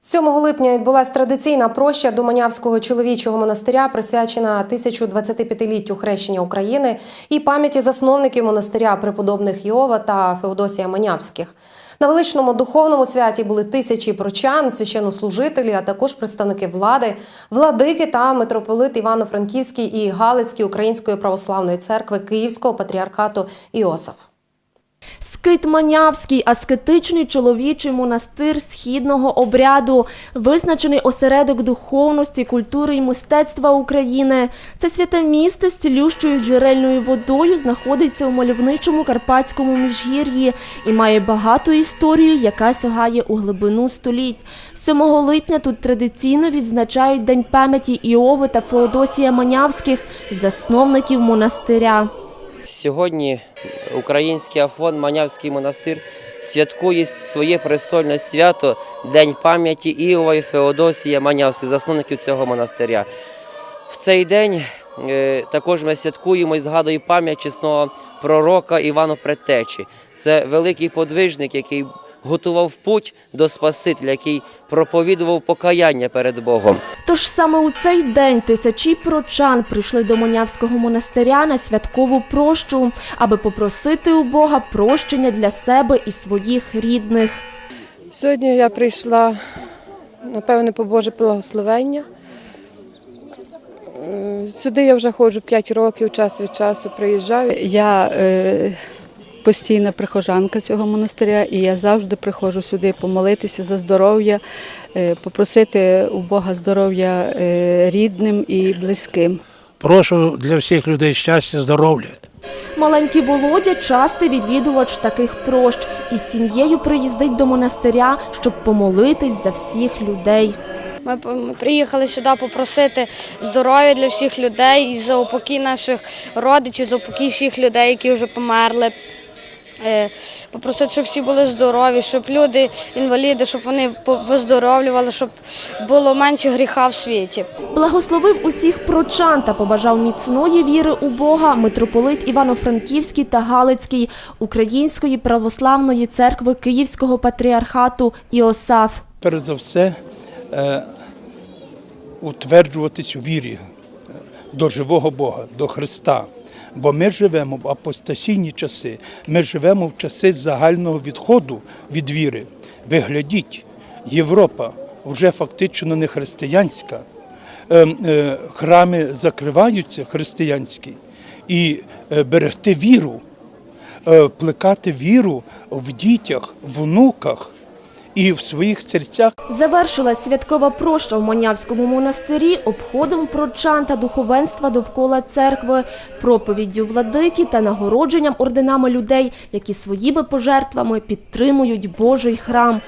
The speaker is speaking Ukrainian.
7 липня відбулася традиційна проща до Манявського чоловічого монастиря, присвячена 1025-літтю хрещення України і пам'яті засновників монастиря преподобних Йова та Феодосія Манявських. На величному духовному святі були тисячі прочан, священнослужителі, а також представники влади, владики та митрополит Івано-Франківський і Галицький Української православної церкви Київського патріархату Іосиф. Скит Манявський – аскетичний чоловічий монастир східного обряду, визначений осередок духовності, культури і мистецтва України. Це святе місце з цілющою джерельною водою знаходиться у мальовничому карпатському міжгір'ї і має багату історію, яка сягає у глибину століть. 7 липня тут традиційно відзначають День пам'яті Іови та Феодосія Манявських, засновників монастиря. Сьогодні український Афон, Манявський монастир святкує своє престольне свято День пам'яті Іова і Феодосія Манявських, засновників цього монастиря. В цей день е, також ми святкуємо і згадуємо пам'ять чесного пророка Івана Предтечі. Це великий подвижник, який готував путь до Спасителя, який проповідував покаяння перед Богом. Тож саме у цей день тисячі прочан прийшли до Монявського монастиря на святкову прощу, аби попросити у Бога прощення для себе і своїх рідних. Сьогодні я прийшла, напевне, по Боже благословення. Е, Сюди я вже ходжу 5 років, час від часу приїжджаю. Я е, постійна прихожанка цього монастиря, і я завжди приходжу сюди помолитися за здоров'я, е, попросити у Бога здоров'я е, рідним і близьким. Прошу для всіх людей щастя, здоров'я. Маленький Володя частий відвідувач таких прощ і з сім'єю приїздить до монастиря, щоб помолитись за всіх людей. Ми ми приїхали сюди попросити здоров'я для всіх людей і за упокій наших родичів, за упокій всіх людей, які вже померли. Е, Попросити, щоб всі були здорові, щоб люди, інваліди, щоб вони виздоровлювали, щоб було менше гріха в світі. Благословив усіх прочан та побажав міцної віри у Бога митрополит Івано-Франківський та Галицький Української православної церкви Київського патріархату Іосаф. перш за все е, утверджуватись у вірі е, до живого Бога, до Христа. Бо ми живемо в апостасійні часи, ми живемо в часи загального відходу від віри. Ви глядіть, Європа вже фактично не християнська. Е, е, Храми закриваються християнські, і е, берегти віру, е, плекати віру в дітях, внуках і в своїх серцях. Завершилась святкова проща в Манявському монастирі обходом прочан та духовенства довкола церкви, проповіддю владики та нагородженням орденами людей, які своїми пожертвами підтримують Божий храм.